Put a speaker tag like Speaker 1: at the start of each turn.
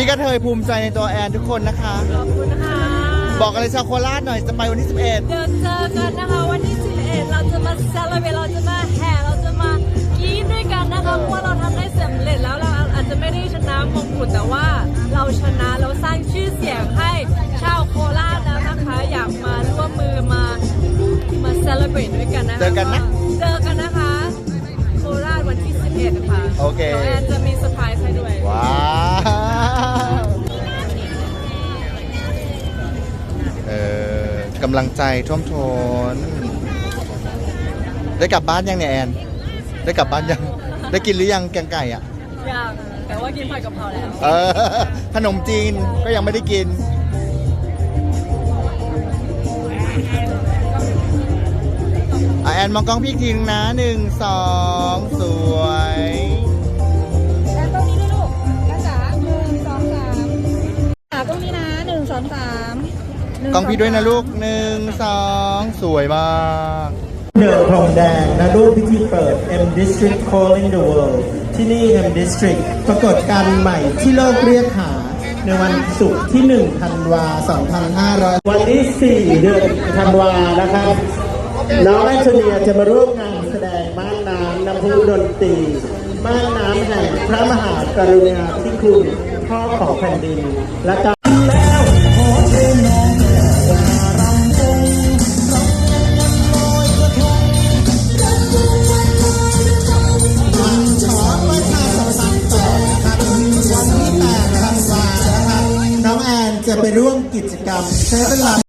Speaker 1: พี่กระเทยภูมิใจในตัวแอนทุกคนนะคะ
Speaker 2: ขอบคุณค่ะ
Speaker 1: บอกอะไรชาวโคราชหน่อยจะไปวันที่ 11
Speaker 2: เดินเจอกันนะคะวันที่ 11 เราจะมาเซเลบรเราจะมาแห่เราจะมากรีดด้วยกันนะคะเพราะว่าเราทำได้สำเร็จแล้วเราอาจจะไม่ได้ชนะมงกุฎแต่ว่าเราชนะเราสร้างชื่อเสียงให้ชาวโคราชแล้วนะคะ อยากมาร่วมมือมามาเซเลบรตด้วยกันนะคะ
Speaker 1: เจอกันนะ
Speaker 2: เจอกันนะคะ โคราชวันที่ 11 ค่ะ
Speaker 1: โอเค
Speaker 2: น้องแอนจะ
Speaker 1: กำลังใจท่วมท้น ได้กลับบ้านยังเนี่ยแอน ได้กลับบ้านยัง ได้กินหรือยังแกงไก่อะ
Speaker 2: ยังแต่ว่ากินผัดกะเพราแล้ว
Speaker 1: เออขนมจีนก็ยังไม่ได้กิน อะแอนมองกล้องพี่อีกทีนึงนะหนึ่งสองสวย
Speaker 3: แล้วตรงนี้ด้วยลูกจ้าจ๋าหนึ่งสองสามอ่าตรงนี้นะหนึ่งสองสามหนึ่
Speaker 1: กล้องพี่ด้วยนะลูกหนึ่งสองสวยมาก
Speaker 4: เดินพรมแดงนะรูปพิธีเปิด M District Calling the World ที่นี่ M District ปรากฏการณ์ใหม่ที่โลกเรียกหา ในวันศุกร์ที่1ธันวา2500 วันที่ 4 เดือนธันวานะครับน้องแอนโทเนียจะมาร่วมงานแสดงม่านน้ำน้ำพุดนตรีม่านน้ำแห่งพระมหากรุณาธิคุณพ่อของแผ่นดินและการ จะไปร่วมกิจกรรมใช้เวลา